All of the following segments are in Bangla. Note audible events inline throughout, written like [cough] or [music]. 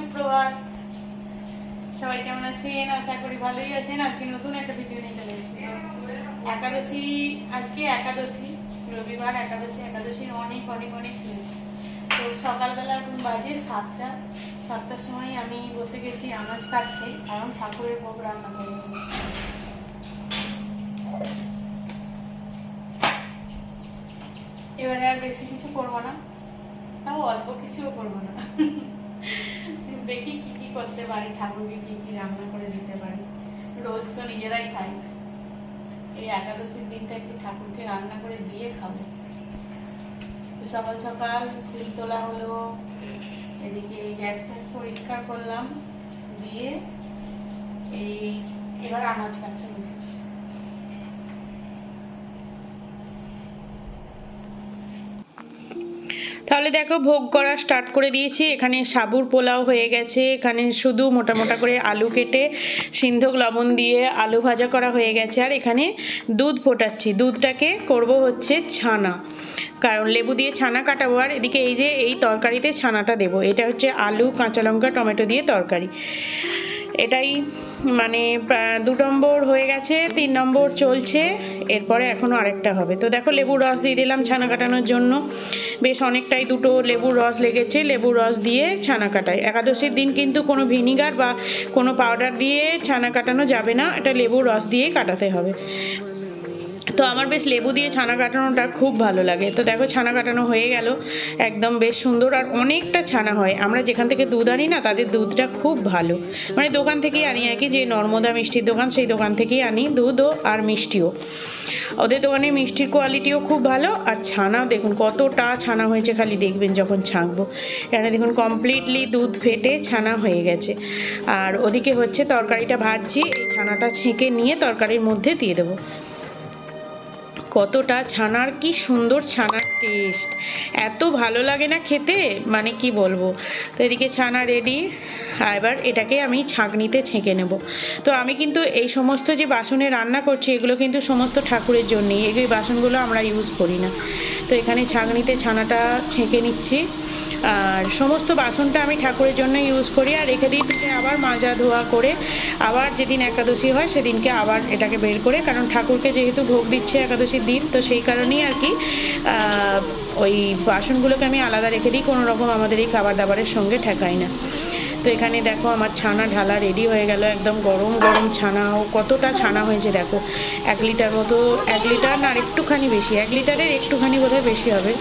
সুপ্রভাত। সবাই কেমন আছেন? আশা করি ভালোই আছেন। আজকে নতুন একটা ভিডিও নিয়ে চলে এসেছি। একাদশী, আজকে একাদশী, রবিবার, একাদশী, একাদশীর অনেক অনেক অনেক তো সকালবেলা এখন বাজে সাতটা। সাতটার সময় আমি বসে গেছি আনাজ কাটতে। কারণ ঠাকুরের ভোগ রান্না করে এবারে আর বেশি কিছু করব না। তাও অল্প কিছুও করব না। দেখি কি কি করতে পারি, ঠাকুরকে কি কি রান্না করে দিতে পারি। রোজ তো নিজেরাই খাই। এই একাদশীর দিনটা একটু ঠাকুরকে রান্না করে দিয়ে খাব। সকাল সকাল ফুল তোলা হলো, এদিকে গ্যাস ফ্যাস পরিষ্কার করলাম, দিয়ে এই এবার আনাজ কাটতে বসেছি। তাহলে দেখো ভোগ করা স্টার্ট করে দিয়েছি। এখানে সাবুর পোলাও হয়ে গেছে। এখানে শুধু মোটা মোটা করে আলু কেটে, সিন্ধক, লবণ দিয়ে আলু ভাজা করা হয়ে গেছে। আর এখানে দুধ ফোটাচ্ছি। দুধটাকে করব হচ্ছে ছানা। কারণ লেবু দিয়ে ছানা কাটাবো। আর এদিকে এই যে এই তরকারিতে ছানাটা দেবো। এটা হচ্ছে আলু, কাঁচা লঙ্কা, টমেটো দিয়ে তরকারি। এটাই মানে দু নম্বর হয়ে গেছে, তিন নম্বর চলছে। এরপরে এখনও আরেকটা হবে। তো দেখো লেবুর রস দিয়ে দিলাম ছানা কাটানোর জন্য। বেশ অনেকটাই দুটো লেবুর রস লেগেছে, লেবুর রস দিয়ে ছানা কাটায় একাদশীর দিন কিন্তু কোনো ভিনিগার বা কোনো পাউডার দিয়ে ছানা কাটানো যাবে না, এটা লেবুর রস দিয়েই কাটাতে হবে। তো আমার বেশ লেবু দিয়ে ছানা কাটানোটা খুব ভালো লাগে। তো দেখো ছানা কাটানো হয়ে গেল, একদম বেশ সুন্দর আর অনেকটা ছানা হয়। আমরা যেখান থেকে দুধ আনি না, তাদের দুধটা খুব ভালো। মানে দোকান থেকেই আনি আর কি, যে নর্মদা মিষ্টির দোকান, সেই দোকান থেকেই আনি দুধও আর মিষ্টিও। ওদের দোকানে মিষ্টির কোয়ালিটিও খুব ভালো আর ছানাও দেখুন কতটা ছানা হয়েছে, খালি দেখবেন যখন ছাঁকবো। এখানে দেখুন কমপ্লিটলি দুধ ফেটে ছানা হয়ে গেছে। আর ওদিকে হচ্ছে তরকারিটা ভাজছি, এই ছানাটা ছেঁকে নিয়ে তরকারির মধ্যে দিয়ে দেবো। কতটা ছানার, কি সুন্দর ছানার টেস্ট এত ভালো লাগে না খেতে মানে কি বলব? তো এদিকে ছানা রেডি এবার এটাকে আমি ছাঁকনিতে ছেঁকে নেব। তো আমি কিন্তু এই সমস্ত যে বাসনে রান্না করছি, এগুলো কিন্তু সমস্ত ঠাকুরের জন্যই। এই বাসনগুলো আমরা ইউজ করি না। তো এখানে ছাঁকনিতে ছানাটা ছেঁকে নিচ্ছি। আর সমস্ত বাসনটা আমি ঠাকুরের জন্য ইউজ করি, আর রেখে দিই থেকে আবার মাজা ধোয়া করে, আবার যেদিন একাদশী হয় সেদিনকে আবার এটাকে বের করে, কারণ ঠাকুরকে যেহেতু ভোগ দিচ্ছে একাদশীর দিন, তো সেই কারণেই আর কি ওই বাসনগুলোকে আমি আলাদা রেখে দিই, কোনো রকম আমাদের এই খাবার দাবারের সঙ্গে ঠেকাই না। তো এখানে দেখো আমার ছানা ঢালা রেডি হয়ে গেল, একদম গরম গরম ছানা। ও কতটা ছানা হয়েছে দেখো। এক লিটার মতো, এক লিটার না একটুখানি বেশি, এক লিটারের একটুখানি বোধহয় বেশি হবে।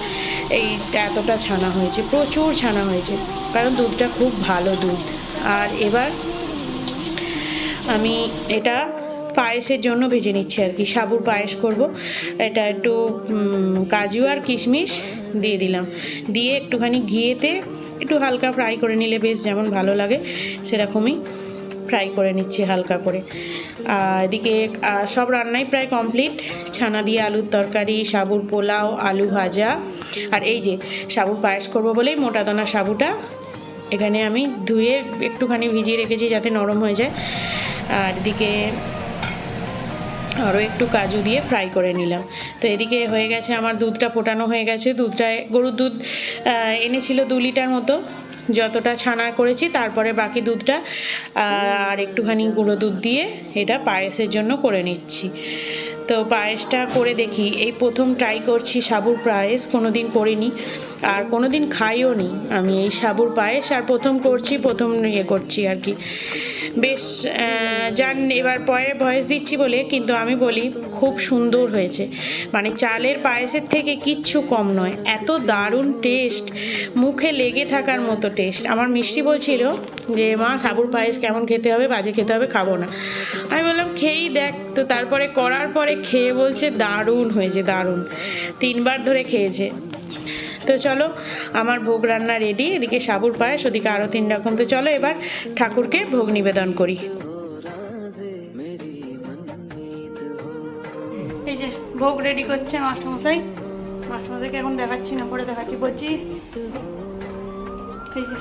এইটা এতটা ছানা হয়েছে, প্রচুর ছানা হয়েছে, কারণ দুধটা খুব ভালো দুধ। আর এবার আমি এটা পায়েসের জন্য ভেজে নিচ্ছি আর কি। সাবুর পায়েস করব। এটা একটু কাজু আর কিশমিশ দিয়ে দিলাম। দিয়ে একটুখানি ঘিয়েতে একটু হালকা ফ্রাই করে নিলে বেশ যেমন ভালো লাগে, সেরকমই ফ্রাই করে নিচ্ছি হালকা করে। আর এদিকে সব রান্নাই প্রায় কমপ্লিট ছানা দিয়ে আলুর তরকারি, সাবুর পোলাও, আলু ভাজা। আর এই যে, সাবুর পায়েস করব বলেই মোটা দানা সাবুটা এখানে আমি ধুয়ে একটুখানি ভিজিয়ে রেখেছি যাতে নরম হয়ে যায়। আর এদিকে আরও একটু কাজু দিয়ে ফ্রাই করে নিলাম। তো এদিকে হয়ে গেছে আমার দুধটা ফোটানো হয়ে গেছে। দুধটা গরুর দুধ এনেছিল দু লিটার মতো, যতটা ছানা করেছি, তারপরে বাকি দুধটা আর একটুখানি গুঁড়ো দুধ দিয়ে এটা পায়েসের জন্য করে নিচ্ছি। তো পায়েসটা করে দেখি। এই প্রথম ট্রাই করছি সাবুর পায়েস কোনো দিন করিনি। আর কোনো দিন খাইও নি আমি এই সাবুর পায়েস। আর প্রথম করছি, প্রথম ইয়ে করছি আর কি। বেশ যান এবার পরের ভয়েস দিচ্ছি বলে, কিন্তু আমি বলি খুব সুন্দর হয়েছে। মানে চালের পায়েসের থেকে কিচ্ছু কম নয়। এত দারুণ টেস্ট মুখে লেগে থাকার মতো টেস্ট আমার মিষ্টি বলছিল যে, মা, সাবুর পায়েস কেমন খেতে হবে? বাজে খেতে হবে? খাব না। আমি বললাম, খেয়েই দেখ। তো তারপরে করার পরে খেয়ে বলছে, দারুণ হয়েছে, দারুণ। তিনবার ধরে খেয়েছে। তো চলো, আমার ভোগ রান্না রেডি এদিকে সাবুর পায়েস, ওদিকে আরও তিন রকম। তো চলো এবার ঠাকুরকে ভোগ নিবেদন করি। এই যে, ভোগ রেডি করছে মাস্টারমশাই। মাস্টারমশাইকে এখন দেখাচ্ছি না, পরে দেখাচ্ছি, বলছি। এই যে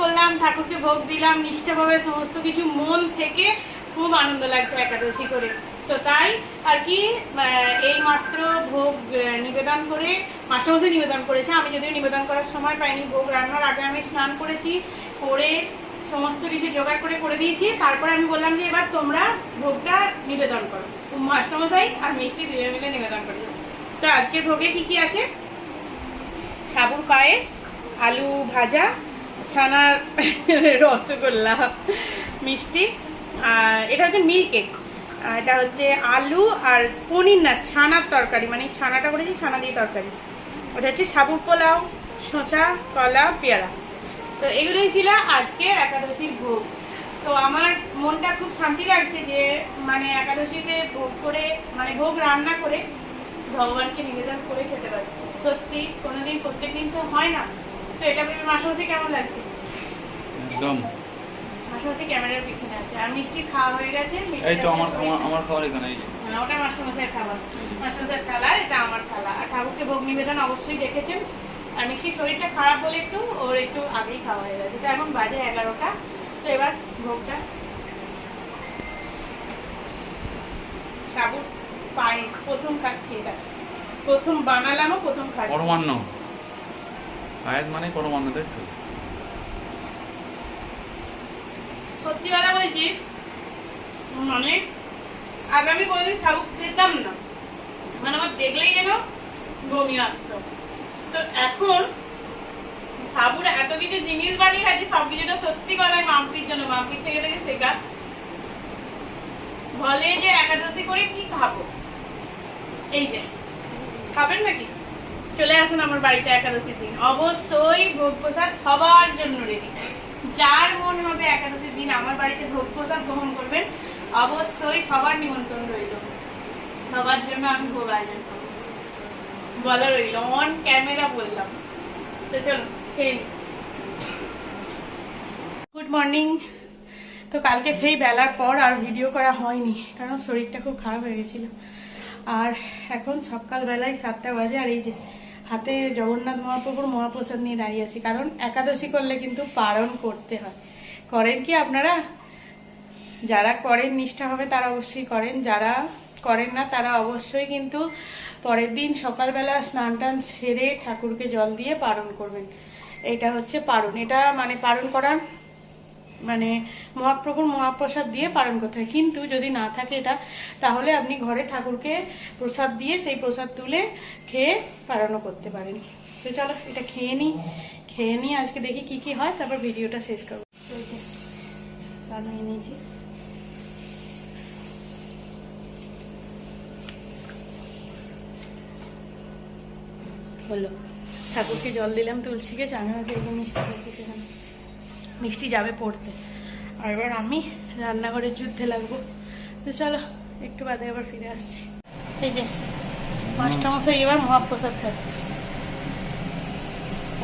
করলাম, ঠাকুরকে ভোগ দিলাম, নিষ্ঠাভাবে সমস্ত কিছু মন থেকে খুব আনন্দ লাগছে একাদশী করে। তো তাই আর কি এই মাত্র ভোগ নিবেদন করে, মাস্টারমশাই নিবেদন করেছে। আমি যদিও নিবেদন করার সময় পাইনি, ভোগ রান্নার আগে আমি স্নান করেছি, করে সমস্ত কিছু জোগাড় করে করে দিয়েছি। তারপরে আমি বললাম যে এবার তোমরা ভোগটা নিবেদন করো। মাস্টারমশাই আর মিষ্টি দুজনে মিলে নিবেদন করে। তো আজকের ভোগে কি কি আছে? সাবুর পায়েস, আলু ভাজা ছানার [laughs] রসগোল্লা, মিষ্টি, আর এটা হচ্ছে মিল্ক কেক এটা হচ্ছে আলু আর পনির না, ছানার তরকারি। মানে ছানাটা করেছি, ছানা দিয়ে তরকারি। ওটা হচ্ছে সাবুর পোলাও, শসা, কলা, পেয়ারা। তো এগুলোই ছিল আজকে একাদশীর ভোগ। তো আমার মনটা খুব শান্তি লাগছে যে মানে একাদশীতে ভোগ করে মানে ভোগ রান্না করে ভগবানকে নিবেদন করে খেতে পারছি। সত্যি, কোনোদিন প্রত্যেক দিন তো হয় না। তো এটা ভেবে মাসামাসি কেমন লাগছে? একদম। মাসামাসি ক্যামেরার পিছনে আছে। আর মিষ্টি খাওয়া হয়ে গেছে এই তো আমার আমার আমার খাবার এখানে এই যে। হ্যাঁ, ওটা মাস্টারমশাইয়ের খাবার। মাস্টারমশাইয়ের থালা এটা আমার থালা আর ঠাকুরকে ভোগ নিবেদন অবশ্যই দেখেছেন। আর মিষ্টির শরীরটা খারাপ বলে একটু ওর একটু আগেই খাওয়া হয়ে গেছে। তো এখন বাজে এগারোটা। তো এবার ভোগটা। সাবুর পায়েস প্রথম খাচ্ছি এটা। প্রথম বানালামও প্রথম খাচ্ছি। পরমান্ন পায়েস মানে পরমান্ন তাই তো সত্যি কথা বলছি মানে আগামী কোনোদিন শাহরুখ খেতাম না। মানে আমার দেখলেই যেন বমি আসতো। তো এখন সাবুর এত কিছু জিনিস বানিয়ে আছে সব কিছুটা সত্যি কথাই মাম্পির জন্য। মাম্পির থেকে থেকে শেখা। বলে যে একাদশী করে কি খাব? এই যে। খাবেন নাকি? চলে আসুন আমার বাড়িতে একাদশীর দিন। অবশ্যই ভোগ প্রসাদ সবার জন্য রেডি যার মন হবে একাদশীর দিন আমার বাড়িতে ভোগ প্রসাদ গ্রহণ করবেন। অবশ্যই সবার নিমন্ত্রণ রইল। সবার জন্য আমি ভোগ আয়োজন করব। বলা রইল অন ক্যামেরা বললাম। তো চলো খেয়ে গুড মর্নিং তো কালকে সেই বেলার পর আর ভিডিও করা হয়নি, কারণ শরীরটা খুব খারাপ হয়ে গেছিল। আর এখন সকালবেলায় সাতটা বাজে, আর এই যে হাতে জগন্নাথ মহাপ্রভুর মহাপ্রসাদ নিয়ে দাঁড়িয়ে আছি, কারণ একাদশী করলে কিন্তু পালন করতে হয়। করেন কি আপনারা? যারা করেন, নিষ্ঠা হবে, তারা অবশ্যই করেন। যারা করেন না, তারা অবশ্যই কিন্তু পরের দিন সকালবেলা স্নান টান সেরে ঠাকুরকে জল দিয়ে পালন করবেন। এটা হচ্ছে পারণ এটা মানে পালন করার মানে মহাপ্রভুর মহাপ্রসাদ দিয়ে পালন করতে হয়। কিন্তু যদি না থাকে এটা, তাহলে আপনি ঘরে ঠাকুরকে প্রসাদ দিয়ে সেই প্রসাদ তুলে খেয়ে পালনও করতে পারেন। তো চলো এটা খেয়ে নিই খেয়ে নিই আজকে দেখি কি কি হয়, তারপর ভিডিওটা শেষ করব। নিয়েছি। হলো। ঠাকুরকে জল দিলাম, তুলসীকে, জানা যে এই মিষ্টি হয়েছে সেখানে। মিষ্টি যাবে পড়তে। আর এবার আমি রান্নাঘরের যুদ্ধে লাগবো। তো চলো একটু বাদে আবার ফিরে আসছি। এই যে মাস্টারমশাই এবার মহাপ্রসাদ খাচ্ছি।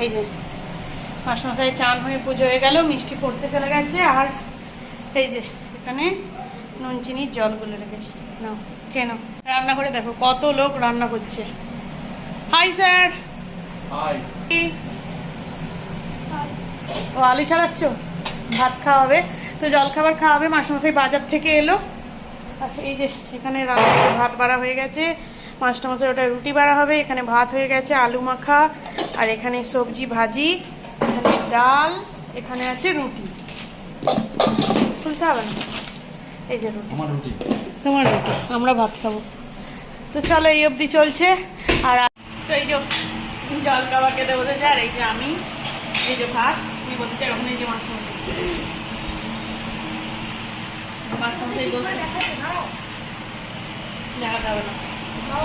এই যে মাস্টারমশাই চান হয়ে পুজো হয়ে গেল মিষ্টি পড়তে চলে গেছে। আর এই যে এখানে নুন চিনির জল জলগুলো রেখেছি। নাও কেন রান্না করে দেখো কত লোক রান্না করছে। Hi sir. হাই। ও আলু ছাড়াচ্ছ? ভাত খাওয়াবে। তো জল খাবার খাওয়াবে মাস্টারমশাই বাজার থেকে এলো। আর এই যে এখানে রান্না ভাত বাড়া হয়ে গেছে। মাস্টারমশাই ওটা রুটি বাড়া হবে এখানে ভাত হয়ে গেছে আলু মাখা। আর এখানে সবজি ভাজি এখানে ডাল এখানে আছে রুটি। খুলতে হবে না? এই যে রুটি। তোমার রুটি। আমরা ভাত খাব। তো চলো এই অবধি চলছে। আর তো এই যে জল খাবার খেতে বসেছে আর এই যে আমি এই যে ভাত। তুমি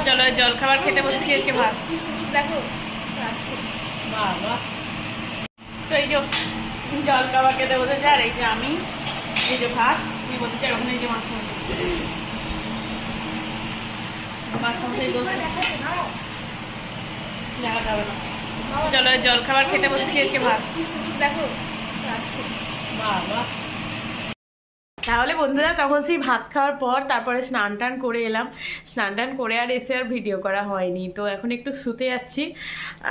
চলো জল খাবার খেতে বসেছি আজকে ভাত। তো এই যে জল খাবার খেতে বসেছে, আর এই যে আমি, এই যে ভাত তুমি বসেছে আর ওখানে যে মাছ দেখাতে হবে না। চলো জল খাবার খেতে বসেছি আজকে ভাত। বাবা। তাহলে বন্ধুরা তখন সেই ভাত খাওয়ার পর তারপরে স্নান টান করে এলাম। স্নান টান করে আর এসে আর ভিডিও করা হয়নি। তো এখন একটু শুতে যাচ্ছি।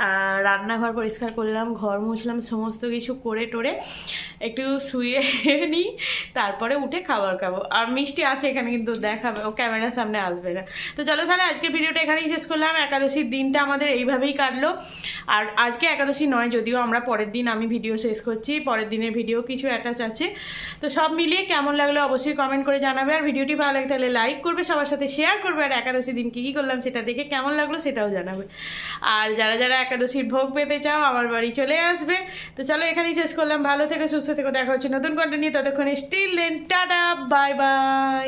আর রান্নাঘর পরিষ্কার করলাম ঘর মুছলাম সমস্ত কিছু করে টোরে একটু শুয়ে [laughs] নিই তারপরে উঠে খাবার খাব। আর মিষ্টি আছে এখানে কিন্তু দেখাবে। ও ক্যামেরার সামনে আসবে না। তো চলো তাহলে আজকের ভিডিওটা এখানেই শেষ করলাম। একাদশীর দিনটা আমাদের এইভাবেই কাটলো। আর আজকে একাদশী নয়, যদিও আমরা পরের দিন আমি ভিডিও শেষ করছি, পরের দিনের ভিডিও কিছু অ্যাটাচ আছে। তো সব মিলিয়ে কেমন লাগল অবশ্যই কমেন্ট করে জানাবে। আর ভিডিওটি ভালো লাগে তাহলে লাইক করবে, সবার সাথে শেয়ার করবে। আর একাদশী দিন কী কী করলাম সেটা দেখে কেমন লাগল সেটাও জানাবে। আর যারা যারা একাদশীর ভোগ পেতে চাও, আমার বাড়ি চলে আসবে। তো চলো এখানেই শেষ করলাম। ভালো থেকে, সুস্থ থেকে। দেখা হচ্ছে নতুন কন্টেন্ট নিয়ে। ততক্ষণে still then tata bye bye